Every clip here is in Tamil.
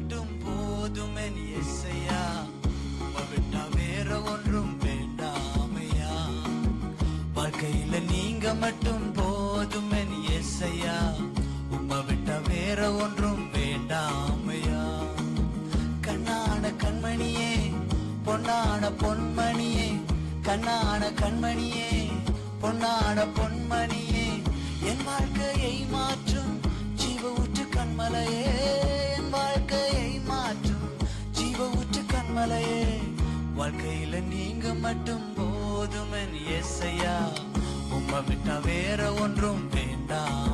மட்டும் போதும் என் இசையா? விட்டா வேற ஒன்றும் வேண்டாமையா? வாழ்க்கையில நீங்க மட்டும் போதும் எஸ்ஸையா இசையா? உம்மை வேற ஒன்றும் வேண்டாமையா? கண்ணான கண்மணியே பொன்னான பொன்மணியே கண்ணான கண்மணியே பொன்னான பொன்மணியே என் வாழ்க்கையை மாற்றும் ஜீவ ஊற்று கண்மலையே. மலையே வாழ்க்கையில நீங்க மட்டும் போதுமன் எஸ்ஐயா உம்மை விட்டா வேற ஒன்றும் வேண்டாம்.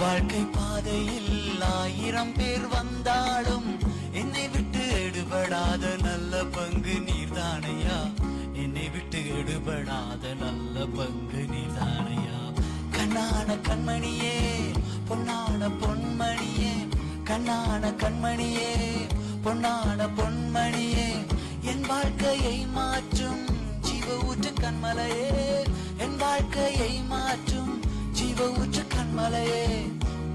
வாழ்க்கை பாதையில் ஆயிரம் பேர் வந்தாலும் என்னை விட்டு எடுபடாத நல்ல பங்கு நீர்தானையா? என்னை விட்டு எடுபடாத நல்ல பங்கு நீதானையா கண்ணான கண்மணியே பொன்னான பொன்மணியே கண்ணான கண்மணியே பொன்னான பொன்மணியே என் வாழ்க்கையை மாற்றும் ஜீவ ஊற்று கண்மலையே என் வாழ்க்கையை மாற்றும் ஜீவ ஊற்று மலையே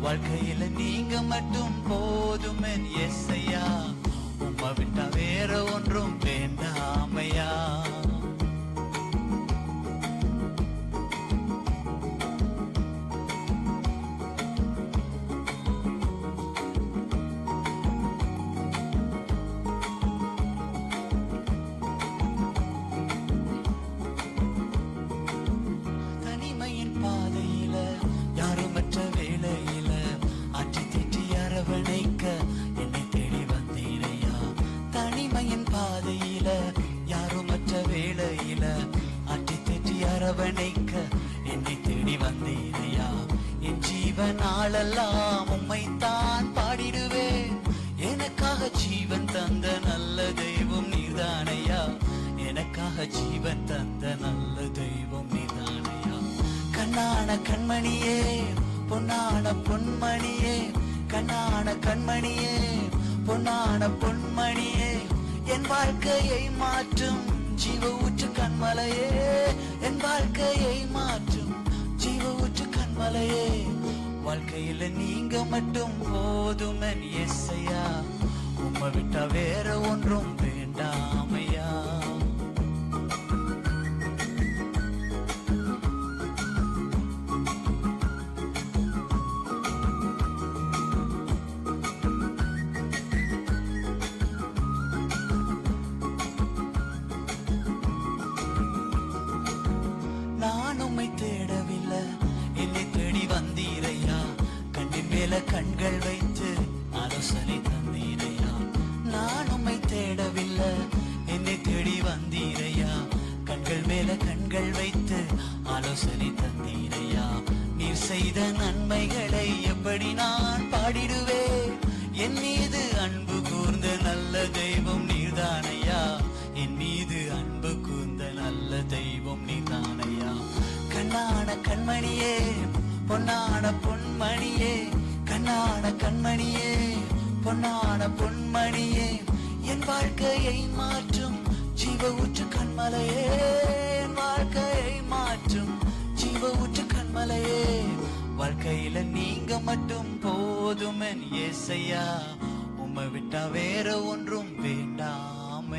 வாழ்க்கையில நீங்க மட்டும் போதும் என் எஸ்ஐயா நாளெல்லாம் உம்மைத்தான் பாடிடுவேன். எனக்காக ஜீவன் தந்த நல்ல தெய்வம் நீதானையா? எனக்காக ஜீவன் தந்த நல்ல தெய்வம் நீதானையா? கண்ணான கண்மணியே பொன்னான பொன்மணியே கண்ணான கண்மணியே பொன்னான பொன்மணியே. என் வாழ்க்கையை மாற்றும் ஜீவ ஊற்று கண்மலையே. என் வாழ்க்கை வாழ்க்கையில நீங்க மட்டும் போதுமன் எஸ்ஐயா உம்மை விட்டா வேற கண்கள் வைத்து ஆலோசனை தந்தீரையா? நான் உம்மை தேடவில்லை. என்னை தேடி வந்தீரையா? கண்கள் மேல கண்கள் வைத்து ஆலோசனை தந்தீரையா? நீர் செய்த நன்மைகளை எப்படி நான் பாடிடுவேன்? என் மீது அன்பு கூர்ந்த நல்ல தெய்வம் நீர்தானையா? என் மீது அன்பு கூர்ந்த நல்ல தெய்வம் நீதானையா கண்ணான கண்மணியே பொன்னான பொன்மணியே பொன்னான கண்மணியே பொன்னான பொன்மணியே என் வாழ்க்கையை மாற்றும் ஜீவ ஊற்று கண்மலையே என் வாழ்க்கையை மாற்றும் ஜீவ ஊற்று கண்மலையே. வாழ்க்கையில நீங்க மட்டும் போதும் என் ஏசையா உம்மை விட்டா வேற ஒன்றும் வேண்டாம்